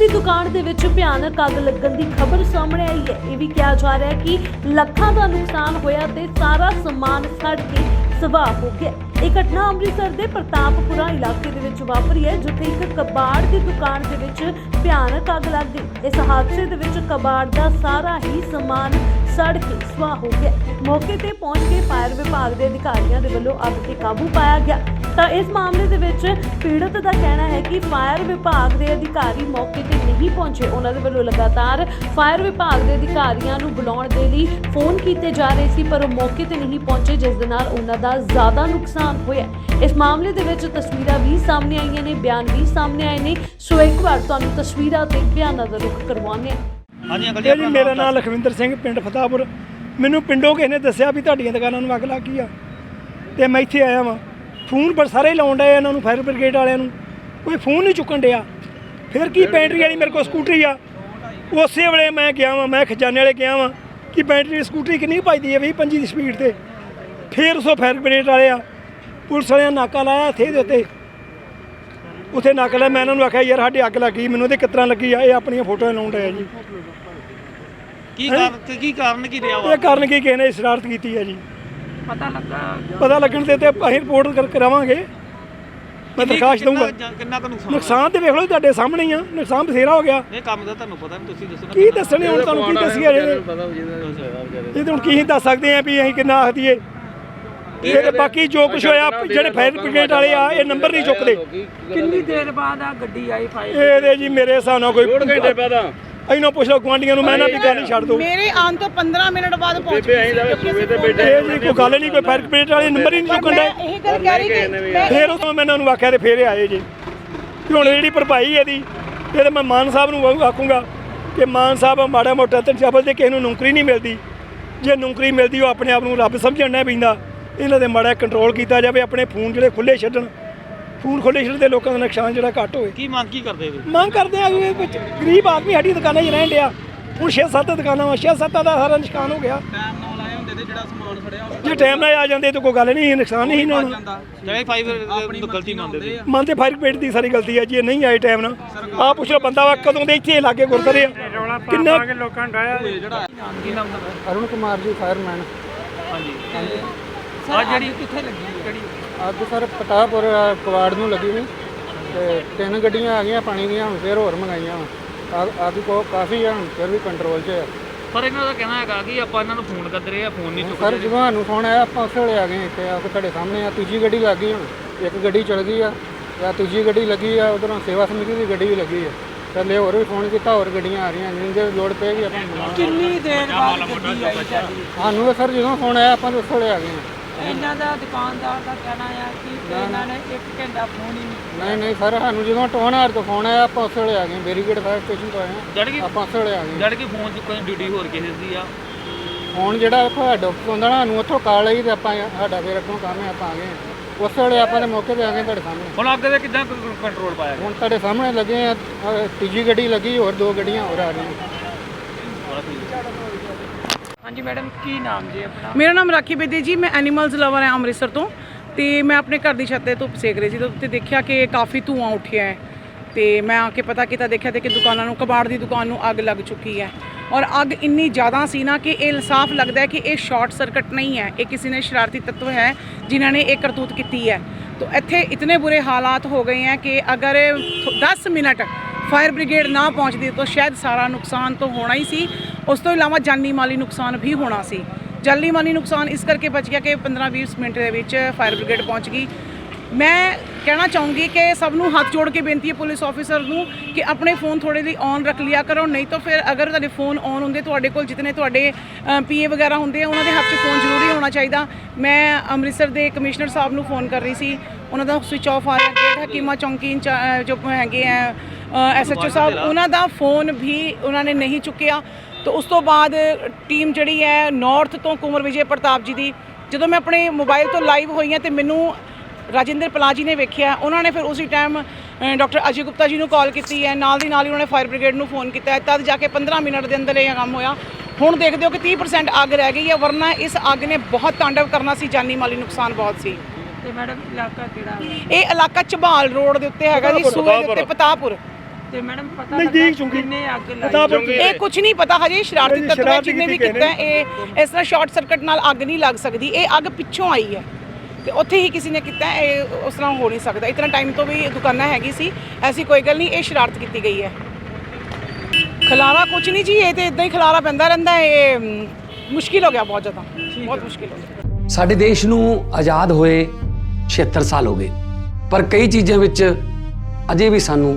ਦੀ ਦੁਕਾਨ ਦੇ ਵਿੱਚ ਭਿਆਨਕ ਅੱਗ ਲੱਗਣ ਦੀ ਖਬਰ ਸਾਹਮਣੇ ਆਈ ਹੈ। ਇਹ ਵੀ ਕਿਹਾ ਜਾ ਰਿਹਾ ਹੈ ਕਿ ਲੱਖਾਂ ਦਾ ਨੁਕਸਾਨ ਹੋਇਆ ਤੇ ਸਾਰਾ ਸਮਾਨ ਸੜ ਕੇ ਸਵਾਹ ਹੋ ਗਿਆ। ਇਹ ਘਟਨਾ ਅੰਮ੍ਰਿਤਸਰ ਦੇ ਪ੍ਰਤਾਪਪੁਰਾ ਇਲਾਕੇ ਦੇ ਵਿੱਚ ਵਾਪਰੀ ਹੈ, ਜਿੱਥੇ ਇੱਕ ਕਬਾੜ ਦੀ ਦੁਕਾਨ ਦੇ ਵਿੱਚ ਭਿਆਨਕ ਅੱਗ ਲੱਗ ਗਈ। ਇਸ ਹਾਦਸੇ ਦੇ ਵਿੱਚ ਕਬਾੜ ਦਾ ਸਾਰਾ ਹੀ ਸਮਾਨ ਸੜ ਕੇ ਸਵਾਹ ਹੋ ਗਿਆ। ਮੌਕੇ ਤੇ ਪਹੁੰਚ ਕੇ ਫਾਇਰ ਵਿਭਾਗ ਦੇ ਅਧਿਕਾਰੀਆਂ ਦੇ ਵੱਲੋਂ ਅੱਗ ਤੇ ਕਾਬੂ ਪਾਇਆ ਗਿਆ। ਤਾਂ ਇਸ ਮਾਮਲੇ ਦੇ ਵਿੱਚ ਪੀੜਤ ਦਾ ਕਹਿਣਾ ਹੈ ਕਿ ਫਾਇਰ ਵਿਭਾਗ ਦੇ ਅਧਿਕਾਰੀ ਮੌਕੇ ਤੇ ਨਹੀਂ ਪਹੁੰਚੇ। ਉਹਨਾਂ ਦੇ ਵੱਲੋਂ ਲਗਾਤਾਰ ਫਾਇਰ ਵਿਭਾਗ ਦੇ ਅਧਿਕਾਰੀਆਂ ਨੂੰ ਬੁਲਾਉਣ ਦੇ ਲਈ ਫੋਨ ਕੀਤੇ ਜਾ ਰਹੇ ਸੀ ਪਰ ਉਹ ਮੌਕੇ ਤੇ ਨਹੀਂ ਪਹੁੰਚੇ ਜਿਸ ਦੇ ਨਾਲ ਉਹਨਾਂ ਦਾ ਜ਼ਿਆਦਾ ਨੁਕਸਾਨ ਹੋਇਆ ਇਸ ਮਾਮਲੇ ਦੇ ਵਿੱਚ ਤਸਵੀਰਾਂ ਵੀ ਸਾਹਮਣੇ ਆਈਆਂ ਨੇ ਬਿਆਨ ਵੀ ਸਾਹਮਣੇ ਆਏ ਨੇ। ਸੋ ਇੱਕ ਵਾਰ ਤੁਹਾਨੂੰ ਤਸਵੀਰਾਂ ਤੇ ਬਿਆਨਾਂ ਦਾ ਰੁਖ ਕਰਵਾਉਂਦੇ ਹਾਂ। ਹਾਂਜੀ ਅੰਕਲ ਜੀ ਮੇਰਾ ਨਾਮ ਨਾਮ ਲਖਵਿੰਦਰ ਸਿੰਘ ਪਿੰਡ ਫਤਾਪੁਰ ਮੈਨੂੰ ਪਿੰਡੋਂ ਕਿਸੇ ਨੇ ਦੱਸਿਆ ਵੀ ਤੁਹਾਡੀਆਂ ਦੁਕਾਨਾਂ ਨੂੰ ਅੱਗ ਲੱਗ ਗਈ ਆ। ਤੇ ਮੈਂ ਇੱਥੇ ਆਇਆ ਵਾਂ। ਫੋਨ ਪਰ ਸਾਰੇ ਲਾਉਣ ਡਏ ਇਹਨਾਂ ਨੂੰ ਫਾਇਰ ਬ੍ਰਿਗੇਡ ਵਾਲਿਆਂ ਨੂੰ। ਕੋਈ ਫੋਨ ਨਹੀਂ ਚੁੱਕਣ ਡਿਆ। ਫਿਰ ਕੀ ਬੈਟਰੀ ਵਾਲੀ ਮੇਰੇ ਕੋਲ ਸਕੂਟਰੀ ਆ। ਉਸੇ ਵੇਲੇ ਮੈਂ ਗਿਆ ਵਾਂ ਮੈਂ ਖਜ਼ਾਨੇ ਵਾਲੇ ਗਿਆ ਵਾਂ ਕਿ ਬੈਟਰੀ ਸਕੂਟਰੀ ਕਿੰਨੀ ਭਜਦੀ ਹੈ 20 25 ਦੀ ਸਪੀਡ ਤੇ। ਫਿਰ ਉਸੋਂ ਫਾਇਰ ਬ੍ਰਿਗੇਡ ਵਾਲੇ ਆ ਪੁਲਿਸ ਵਾਲਿਆਂ ਨਾਕਾ ਲਾਇਆ ਇੱਥੇ ਦੇ ਉੱਤੇ। ਉੱਥੇ ਨਾਕਾ ਲਾਇਆ ਮੈਂ ਇਹਨਾਂ ਨੂੰ ਆਖਿਆ ਯਾਰ ਸਾਡੀ ਅੱਗ ਲੱਗੀ ਮੈਨੂੰ ਤੇ ਤਰ੍ਹਾਂ ਲੱਗੀ ਆ? ਇਹ ਆਪਣੀਆਂ ਫੋਟੋਆਂ ਲਾਉਣ ਡਏ ਆ ਜੀ। ਕੀ ਕਾਰਨ ਕੀ- ਕੀ ਕਾਰਨ ਕੀ ਰਿਹਾ ਵਾ? ਇਹ ਕਾਰਨ ਕੀ ਕਿਸੇ ਨੇ ਸ਼ਰਾਰਤ ਕੀਤੀ ਹੈ ਜੀ? ਪਤਾ ਲੱਗਾ। ਪਤਾ ਲੱਗਣ ਤੇ ਤੇ ਅਸੀਂ ਰਿਪੋਰਟ ਕਰ ਕਰਾਵਾਂਗੇ। ਮੈਂ ਦਰਖਾਸਤ ਕਿੰਨਾ- ਦਊਂਗਾ ਕਿੰਨਾ ਕੁ ਨੁਕਸਾਨ ਨੁਕਸਾਨ ਤੇ ਵੇਖ ਲਓ ਤੁਹਾਡੇ ਸਾਹਮਣੇ ਹੀ ਆ। ਨੁਕਸਾਨ ਬਥੇਰਾ ਹੋ ਗਿਆ। ਇਹ ਕੰਮ ਦਾ ਤੁਹਾਨੂੰ ਪਤਾ ਨਹੀਂ ਤੁਸੀਂ ਦੱਸੋ ਨਾ ਕੀ ਦੱਸਣੇ ਹੁਣ ਤੁਹਾਨੂੰ ਕੀ ਦੱਸੀਏ ਇਹ ਤਾਂ ਹੁਣ ਕੀ ਦੱਸ ਸਕਦੇ ਆ ਵੀ ਅਸੀਂ ਕਿੰਨਾ ਆਖ ਦਈਏ। ਇਹ ਤੇ ਬਾਕੀ ਜੋ ਕੁਝ ਹੋਇਆ ਜਿਹੜੇ ਫਾਇਰ ਬ੍ਰਿਗੇਡ ਵਾਲੇ ਆ ਇਹ ਨੰਬਰ ਨਹੀਂ ਚੁੱਕਦੇ। ਕਿੰਨੀ ਦੇਰ ਬਾਅਦ ਆ ਗੱਡੀ ਆਈ ਫਾਈਲ ਇਹਦੇ ਜੀ ਮੇਰੇ ਹਿਸਾਬ ਨਾਲ ਕੋਈ ਘੰਟੇ ਬਾਅਦ ਇਹਨੂੰ ਪੁੱਛ ਲਓ ਗੁਆਂਢੀਆਂ ਨੂੰ ਮੈਂ ਨਾ ਵੀ ਗੱਲ ਹੀ ਛੱਡ ਦੋ ਮੇਰੇ ਆਉਣ ਤੋਂ 15 ਮਿੰਟ ਬਾਅਦ ਪਹੁੰਚ ਅਸੀਂ phone ਇਹ ਜੀ ਕੋਈ ਗੱਲ ਨਹੀਂ ਕੋਈ ਫਾਇਰ ਬ੍ਰਿਗੇਡ ਵਾਲੇ ਨੰਬਰ ਹੀ ਨਹੀਂ ਚੁੱਕਣ ਮੈਂ ਦੇ ਇਹੀ ਗੱਲ ਕਹਿ ਰਹੀ ਕਿ ਮੈਂ ਫਿਰ ਉਦੋਂ ਮੈਂ ਇਹਨਾਂ ਨੂੰ ਆਖਿਆ ਤੇ ਫੇਰ ਆਏ ਜੀ। ਤੇ ਹੁਣ ਜਿਹੜੀ ਭਰਪਾਈ ਇਹਦੀ ਇਹ ਤੇ ਮੈਂ ਮਾਨ ਸਾਹਿਬ ਨੂੰ ਆਖੂ- ਆਖੂੰਗਾ ਕਿ ਮਾਨ ਸਾਹਿਬ ਮਾੜਾ ਮੋਟਾ ਤੇ ਜਬਲ ਦੇ ਕਿਸੇ ਨੂੰ ਨੌਕਰੀ ਨਹੀਂ ਮਿਲਦੀ। ਜੇ ਨੌਕਰੀ ਮਿਲਦੀ ਉਹ ਆਪਣੇ ਆਪ ਨੂੰ ਰੱਬ ਸਮਝਣਾ ਪੈਂਦਾ ਇਹਨਾਂ ਦੇ ਮਾੜਾ ਕੰਟਰੋਲ ਕੀਤਾ ਜਾਵੇ ਆਪਣੇ ਫੋਨ ਜਿਹੜੇ ਖੁੱਲੇ ਛੱਡਣ। ਫੋਨ ਖੁੱਲੇ ਛੱਡਣ ਦੇ ਲੋਕਾਂ ਦਾ ਨੁਕਸਾਨ ਜਿਹੜਾ ਘੱਟ ਹੋਵੇ। ਕੀ ਮੰਗ ਕੀ ਕਰਦੇ ਹੋ ਮੰਗ ਕਰਦੇ ਆ ਵੀ ਇਹ ਵਿੱਚ ਗਰੀਬ ਆਦਮੀ ਸਾਡੀ ਦੁਕਾਨਾਂ 'ਚ ਰਹਿਣ ਡਿਆ। ਹੁਣ 6-7 ਦੁਕਾਨਾਂ ਵਾ 6-7 ਦਾ ਸਾਰਾ ਨੁਕਸਾਨ ਹੋ ਗਿਆ। ਟਾਈਮ ਨਾਲ ਆਏ ਹੁੰਦੇ ਤੇ ਜਿਹੜਾ ਸਮਾਨ ਫੜਿਆ ਜੇ ਟਾਈਮ ਨਾਲ ਆ ਜਾਂਦੇ ਤਾਂ ਕੋਈ ਗੱਲ ਨਹੀਂ ਨੁਕਸਾਨ ਨਹੀਂ ਨੂੰ। ਜਿਹੜੇ ਫਾਈਵ ਗਲਤੀ ਮੰਨਦੇ ਸੀ ਮਨ ਤੇ ਫਾਇਰ ਬ੍ਰਿਗੇਡ ਦੀ ਸਾਰੀ ਗਲਤੀ ਹੈ ਜੀ ਇਹ ਨਹੀਂ ਆਏ ਟਾਈਮ ਨਾਲ। ਆਹ ਪੁੱਛ ਲਓ ਬੰਦਾ ਵਾ ਕਦੋਂ ਦੇ ਇੱਥੇ ਲਾਗੇ ਗੁਰਦੁਆਰੇ ਆ। ਕਿੰਨਾ ਲੋਕਾਂ ਨੂੰ ਡਾਇਆ। ਕੀ ਨਾਮ ਦਾ ਅਰੁਣ ਕੁਮਾਰ ਜੀ ਫਾਇਰਮੈਨ ਹਾਂਜੀ। ਆ ਜਿਹੜੀ ਕਿੱਥੇ ਲੱਗੀ? ਕਿਹੜੀ ਅੱਗ ਸਰ ਪਤਾਪੁਰ ਕਵਾੜ ਨੂੰ ਲੱਗੀ ਨੇ ਤੇ ਤਿੰਨ ਗੱਡੀਆਂ ਆ ਗਈਆਂ ਪਾਣੀ ਦੀਆਂ ਹੁਣ ਫਿਰ ਹੋਰ ਮੰਗਾਈਆਂ ਵਾ। ਅੱਗ- ਅੱਗ ਕੋ ਕਾਫੀ ਆ ਹੁਣ ਫਿਰ ਵੀ ਕੰਟਰੋਲ 'ਚ ਹੈ ਪਰ ਇਹਨਾਂ ਦਾ ਕਹਿਣਾ ਹੈਗਾ ਕਿ ਆਪਾਂ ਇਹਨਾਂ ਨੂੰ ਫੋਨ ਕਰਦੇ ਰਹੇ ਆ ਫੋਨ ਨਹੀਂ ਸਰ ਚੁੱਕਦੇ ਜਦੋਂ ਸਾਨੂੰ ਫੋਨ ਆਇਆ ਆਪਾਂ ਉਸੇ ਵੇਲੇ ਆ ਗਏ ਇੱਥੇ ਆ ਕੇ ਤੁਹਾਡੇ ਸਾਹਮਣੇ ਆ ਤੀਜੀ ਗੱਡੀ ਲੱਗ ਗਈ ਹੁਣ ਇੱਕ ਗੱਡੀ ਚਲ ਗਈ ਆ ਜਾਂ ਤੀਜੀ ਗੱਡੀ ਲੱਗੀ ਆ ਉਧਰੋਂ ਸੇਵਾ ਸਮਿਤੀ ਦੀ ਗੱਡੀ ਵੀ ਲੱਗੀ ਆ ਥੱਲੇ ਹੋਰ ਵੀ ਫੋਨ ਕੀਤਾ ਹੋਰ ਗੱਡੀਆਂ ਆ ਰਹੀਆਂ ਜਿੰਨੇ ਲੋੜ ਪਏਗੀ ਆਪਾਂ। ਕਿੰਨੀ ਦੇਰ ਬਾਅਦ ਗੱਡੀ ਆਈ ਤੁਹਾਡੀ ਸਾਨੂੰ ਤਾਂ ਸਰ ਜਦੋਂ ਫੋਨ ਆਇਆ ਆਪਾਂ ਤਾਂ ਉਸੇ ਵੇਲੇ ਆ ਗਏ ਆ ਇਹਨਾਂ ਦਾ ਦੁਕਾਨਦਾਰ ਦਾ ਕਹਿਣਾ ਆ ਕਿ ਇਹਨਾਂ ਨੇ 1 ਘੰਟਾ ਫੋਨ ਹੀ ਨਹੀਂ ਨਹੀਂ ਨਹੀਂ ਸਰ ਸਾਨੂੰ ਜਦੋਂ ਟੋਨਹਾਰ ਤੋਂ ਫੋਨ ਆਇਆ ਆਪਾਂ ਉਸੇ ਵੇਲੇ ਆ ਗਏ। ਬੈਰੀਗੇਡ ਫਾਇਰ ਸਟੇਸ਼ਨ ਤੋਂ ਆਏ ਜੜ ਕਿ ਆਪਾਂ ਉਸੇ ਵੇਲੇ ਆ ਗਏ। ਜੜ ਕਿ ਫੋਨ ਚੁੱਕਣ ਦੀ ਡਿਊਟੀ ਹੋਰ ਕਿਸੇ ਦੀ ਆ? ਫੋਨ ਜਿਹੜਾ ਵੇਖੋ ਹੈਡ ਆਫਿਸ ਹੁੰਦਾ ਨਾ ਸਾਨੂੰ ਉੱਥੋਂ ਕਾਲ ਆਈ ਤੇ ਆਪਾਂ ਸਾਡਾ ਫਿਰ ਅੱਗੋਂ ਕੰਮ ਹੈ ਆਪਾਂ ਆ ਗਏ ਹਾਂ। ਉਸੇ ਵੇਲੇ ਆਪਾਂ ਦੇ ਮੌਕੇ ਤੇ ਆ ਗਏ ਤੁਹਾਡੇ ਸਾਹਮਣੇ। ਹੁਣ ਅੱਗੇ ਦੇ ਕਿੱਦਾਂ ਕੰਟਰੋਲ ਪਾਇਆ ਹੁਣ ਤੁਹਾਡੇ ਸਾਹਮਣੇ ਲੱਗੇ ਆ ਤੀਜੀ ਗੱਡੀ ਲੱਗੀ ਹੋਰ ਦੋ ਗੱਡੀਆਂ ਹੋਰ ਆ ਰਹੀਆਂ। ਹਾਂਜੀ ਮੈਡਮ, ਕੀ ਨਾਮ ਜੀ ਆਪਣਾ? ਮੇਰਾ ਨਾਮ ਰਾਖੀ ਬੇਦੀ ਜੀ, ਮੈਂ ਐਨੀਮਲਸ ਲਵਰ ਹਾਂ ਅੰਮ੍ਰਿਤਸਰ ਤੋਂ ਤੇ ਮੈਂ ਆਪਣੇ ਘਰ ਦੀ ਛੱਤ ਤੇ ਧੁੱਪ ਸੇਕ ਰਹੀ ਸੀ ਤੇ ਉੱਤੇ ਦੇਖਿਆ ਕਿ ਕਾਫੀ ਧੂਆਂ ਉੱਠਿਆ ਹੈ ਤੇ ਮੈਂ ਆ ਕੇ ਪਤਾ ਕੀਤਾ, ਦੇਖਿਆ ਤੇ ਕਿ ਦੁਕਾਨਾਂ ਨੂੰ, ਕਬਾੜ ਦੀ ਦੁਕਾਨ ਨੂੰ ਅੱਗ ਲੱਗ ਚੁੱਕੀ ਹੈ ਔਰ ਅੱਗ ਇੰਨੀ ਜ਼ਿਆਦਾ ਸੀ ਨਾ ਕਿ ਇਹ ਸਾਫ਼ ਲੱਗਦਾ ਹੈ ਕਿ ਇਹ ਸ਼ਾਰਟ ਸਰਕਟ ਨਹੀਂ ਹੈ, ਇਹ ਕਿਸੇ ਨੇ ਸ਼ਰਾਰਤੀ ਤੱਤਵ ਹੈ ਜਿਨ੍ਹਾਂ ਨੇ ਇਹ ਕਰਤੂਤ ਕੀਤੀ ਹੈ। तो ਇੱਥੇ ਇਤਨੇ ਬੁਰੇ ਹਾਲਾਤ ਹੋ ਗਏ हैं ਕਿ ਅਗਰ 10 ਮਿੰਟ ਫਾਇਰ ਬ੍ਰਿਗੇਡ ਨਾ ਪਹੁੰਚਦੀ, ਤਾਂ ਸ਼ਾਇਦ ਸਾਰਾ ਨੁਕਸਾਨ ਤਾਂ ਹੋਣਾ ਹੀ ਸੀ। ਉਸ ਤੋਂ ਇਲਾਵਾ ਜਾਨੀ ਮਾਲੀ ਨੁਕਸਾਨ ਵੀ ਹੋਣਾ ਸੀ। ਜਾਨੀ ਮਾਲੀ ਨੁਕਸਾਨ ਇਸ ਕਰਕੇ ਬਚ ਗਿਆ ਕਿ 15-20 ਮਿੰਟ ਦੇ ਵਿੱਚ ਫਾਇਰ ਬ੍ਰਿਗੇਡ ਪਹੁੰਚ ਗਈ। ਮੈਂ ਕਹਿਣਾ ਚਾਹੂੰਗੀ ਕਿ ਸਭ ਨੂੰ ਹੱਥ ਜੋੜ ਕੇ ਬੇਨਤੀ ਹੈ ਪੁਲਿਸ ਆਫੀਸਰ ਨੂੰ ਕਿ ਆਪਣੇ ਫੋਨ ਥੋੜੇ ਲਈ ਔਨ ਰੱਖ ਲਿਆ ਕਰੋ ਨਹੀਂ ਤਾਂ ਫਿਰ ਅਗਰ ਤੁਹਾਡੇ ਫੋਨ ਔਨ ਹੁੰਦੇ ਤੁਹਾਡੇ ਕੋਲ ਜਿਤਨੇ ਤੁਹਾਡੇ ਪੀਏ ਵਗੈਰਾ ਹੁੰਦੇ ਆ ਉਹਨਾਂ ਦੇ ਹੱਥ 'ਚ ਫੋਨ ਜ਼ਰੂਰੀ ਹੋਣਾ ਚਾਹੀਦਾ। ਮੈਂ ਅੰਮ੍ਰਿਤਸਰ ਦੇ ਕਮਿਸ਼ਨਰ ਸਾਹਿਬ ਨੂੰ ਫੋਨ ਕਰ ਰਹੀ ਸੀ। ਉਹਨਾਂ ਦਾ ਸਵਿਚ ਆਫ ਆ ਰਿਹਾ ਗੇਟ ਹਕੀਮਾ ਚੌਂਕੀ ਜੋ ਹੈਗੇ ਆ ਐਸਐਚਓ ਸਾਹਿਬ ਉਹਨਾਂ ਦਾ ਫੋਨ ਵੀ ਉਹਨਾਂ ਨੇ ਨਹੀਂ ਚੁੱਕਿਆ। ਤਾਂ ਉਸ ਤੋਂ ਬਾਅਦ ਟੀਮ ਜਿਹੜੀ ਹੈ ਨਾਰਥ ਤੋਂ ਕੁਮਰ ਵਿਜੇ ਪ੍ਰਤਾਪ ਜੀ ਦੀ ਜਦੋਂ ਮੈਂ ਆਪਣੇ ਮੋਬਾਈਲ ਤੋਂ ਲਾਈਵ ਹੋਈ ਹਾਂ ਤੇ ਮੈਨੂੰ ਰਾਜਿੰਦਰ ਪਲਾਜੀ ਨੇ ਵੇਖਿਆ ਉਹਨਾਂ ਨੇ ਫਿਰ ਉਸੇ ਟਾਈਮ ਡਾਕਟਰ ਅਜੇ ਗੁਪਤਾ ਜੀ ਨੂੰ ਕਾਲ ਕੀਤੀ ਹੈ ਨਾਲ ਦੀ ਨਾਲ ਹੀ ਉਹਨਾਂ ਨੇ ਫਾਇਰ ਬ੍ਰਿਗੇਡ ਨੂੰ ਫੋਨ ਕੀਤਾ ਹੈ ਤਦ ਜਾ ਕੇ 15 ਮਿੰਟ ਦੇ ਅੰਦਰ ਇਹ ਕੰਮ ਹੋਇਆ। ਹੁਣ ਦੇਖਦੇ ਹੋ ਕਿ 30% ਅੱਗ ਰਹਿ ਗਈ ਹੈ ਵਰਨਾ ਇਸ ਅੱਗ ਨੇ ਬਹੁਤ ਤਾਂਡਵ ਕਰਨਾ ਸੀ ਜਾਨੀ ਮਾਲੀ ਨੁਕਸਾਨ ਬਹੁਤ ਸੀ। ਤੇ ਮੈਡਮ ਇਲਾਕਾ ਕਿਹੜਾ ਇਹ ਇਲਾਕਾ ਝਬਾਲ ਰੋਡ ਦੇ ਉੱਤੇ ਹੈਗਾ ਜੀ ਸੂਏ ਦੇ ਉੱਤੇ ਪਤਾਪੁਰ। ਤੇ ਮੈਡਮ ਪਤਾ ਨਜ਼ਦੀਕ ਲੱਗਾ ਚੁੰਗੀ ਕਿੰਨੇ ਅੱਗ ਲਾਈ ਪ੍ਰਤਾਪਪੁਰ ਇਹ ਕੁਝ ਨਹੀਂ ਪਤਾ ਹਜੇ ਸ਼ਰਾਰਤੀ ਇਹ ਤੱਤਵ ਹੈ ਸ਼ਰਾਰਤੀ ਜਿਹਨੇ ਵੀ ਕੀਤੀ ਕੀਤਾ ਹੈ, ਇਹ ਇਸ ਤਰ੍ਹਾਂ ਸ਼ਾਰਟ ਸਰਕਟ ਨਾਲ ਅੱਗ ਨਹੀਂ ਲੱਗ ਸਕਦੀ ਇਹ ਅੱਗ ਪਿੱਛੋਂ ਆਈ ਹੈ। ਤੇ ਉੱਥੇ ਹੀ ਕਿਸੇ ਨੇ ਕੀਤਾ ਹੈ, ਇਹ ਉਸ ਤਰ੍ਹਾਂ ਹੋ ਨਹੀਂ ਸਕਦਾ। ਇਤਨਾ ਟਾਈਮ ਤੋਂ ਵੀ ਦੁਕਾਨਾਂ ਹੈਗੀ ਸੀ ਐਸੀ ਕੋਈ ਗੱਲ ਨਹੀਂ ਇਹ ਸ਼ਰਾਰਤ ਕੀਤੀ ਗਈ ਹੈ। ਖਲਾਰਾ ਕੁਝ ਨਹੀਂ ਜੀ ਇਹ ਤੇ ਇਦਾਂ ਹੀ ਖਲਾਰਾ ਪੈਂਦਾ ਰਹਿੰਦਾ ਹੈ ਇਹ ਮੁਸ਼ਕਿਲ ਹੋ ਗਿਆ ਬਹੁਤ ਜ਼ਿਆਦਾ ਬਹੁਤ ਮੁਸ਼ਕਿਲ ਹੋ ਗਿਆ। ਸਾਡੇ ਦੇਸ਼ ਨੂੰ ਆਜ਼ਾਦ ਹੋਏ 76 ਸਾਲ ਹੋ ਗਏ ਪਰ ਕਈ ਚੀਜ਼ਾਂ ਵਿੱਚ ਅਜੇ ਵੀ ਸਾਨੂੰ